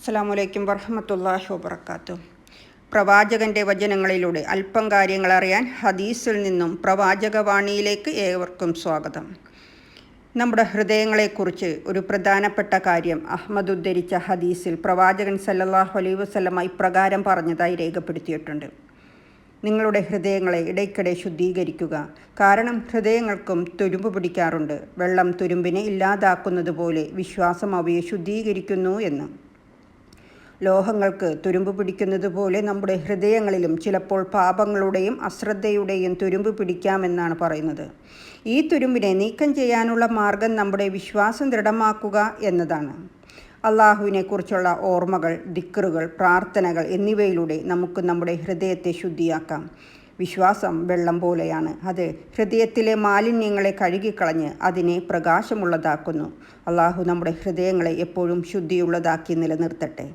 അസ്സാമലൈക്കും വർഹമത്തല്ലാഹി വബർക്കാത്തു പ്രവാചകന്റെ വചനങ്ങളിലൂടെ അല്പം കാര്യങ്ങൾ അറിയാൻ ഹദീസിൽ നിന്നും പ്രവാചകവാണിയിലേക്ക് ഏവർക്കും സ്വാഗതം. നമ്മുടെ ഹൃദയങ്ങളെക്കുറിച്ച് ഒരു പ്രധാനപ്പെട്ട കാര്യം അഹമ്മദ് ഉദ്ധരിച്ച ഹദീസിൽ പ്രവാചകൻ സല്ലാഹു അലൈ വസ്ലമ ഇപ്രകാരം പറഞ്ഞതായി രേഖപ്പെടുത്തിയിട്ടുണ്ട്. നിങ്ങളുടെ ഹൃദയങ്ങളെ ഇടയ്ക്കിടെ ശുദ്ധീകരിക്കുക. കാരണം ഹൃദയങ്ങൾക്കും തുരുമ്പ് പിടിക്കാറുണ്ട്. വെള്ളം തുരുമ്പിനെ ഇല്ലാതാക്കുന്നത് പോലെ വിശ്വാസം അവയെ ശുദ്ധീകരിക്കുന്നു എന്ന്. ലോഹങ്ങൾക്ക് തുരുമ്പ് പിടിക്കുന്നത് പോലെ നമ്മുടെ ഹൃദയങ്ങളിലും ചിലപ്പോൾ പാപങ്ങളുടെയും അശ്രദ്ധയുടെയും തുരുമ്പ് പിടിക്കാമെന്നാണ് പറയുന്നത്. ഈ തുരുമ്പിനെ നീക്കം ചെയ്യാനുള്ള മാർഗം നമ്മുടെ വിശ്വാസം ദൃഢമാക്കുക എന്നതാണ്. അള്ളാഹുവിനെക്കുറിച്ചുള്ള ഓർമ്മകൾ ദിക്കറുകൾ പ്രാർത്ഥനകൾ എന്നിവയിലൂടെ നമുക്ക് നമ്മുടെ ഹൃദയത്തെ ശുദ്ധിയാക്കാം. വിശ്വാസം വെള്ളം പോലെയാണ്. അത് ഹൃദയത്തിലെ മാലിന്യങ്ങളെ കഴുകിക്കളഞ്ഞ് അതിനെ പ്രകാശമുള്ളതാക്കുന്നു. അള്ളാഹു നമ്മുടെ ഹൃദയങ്ങളെ എപ്പോഴും ശുദ്ധിയുള്ളതാക്കി നിലനിർത്തട്ടെ.